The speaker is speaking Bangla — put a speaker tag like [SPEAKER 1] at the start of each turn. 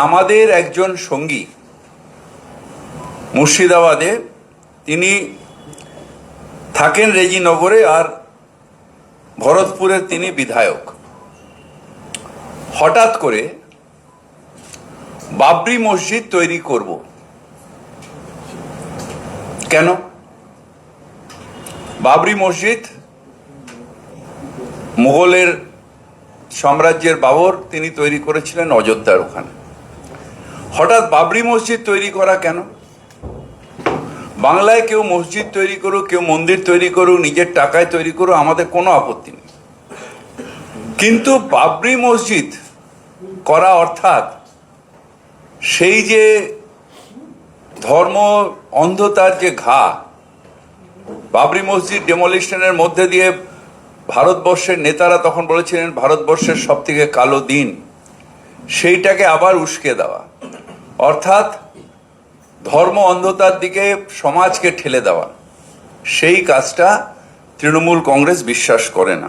[SPEAKER 1] আমাদের একজন সঙ্গী মুর্শিদাবাদে, তিনি থাকেন রেজিনগরে আর ভরতপুরের তিনি বিধায়ক। হঠাৎ করে বাবরি মসজিদ তৈরি করব। কেন? বাবরি মসজিদ মুঘলের সাম্রাজ্যের বাবর, তিনি তৈরি করেছিলেন অযোধ্যার ওখানে। হঠাৎ বাবরি মসজিদ তৈরি করা কেন? বাংলায় কেউ মসজিদ তৈরি করুক, কেউ মন্দির তৈরি করুক, নিজের টাকায় তৈরি করুক, আমাদের কোনো আপত্তি নেই। কিন্তু বাবরি মসজিদ করা অর্থাৎ সেই যে ধর্ম অন্ধতার যে ঘা, বাবরি মসজিদ ডেমোলিশনের মধ্যে দিয়ে ভারতবর্ষের নেতারা তখন বলেছিলেন, ভারতবর্ষের সব থেকে কালো দিন। সেইটাকে আবার উস্কে দেওয়া। অর্থাৎ ধর্ম অন্ধতার দিকে সমাজকে ঠেলে দেওয়া। সেই কাজটা তৃণমূল কংগ্রেস বিশ্বাস করে না।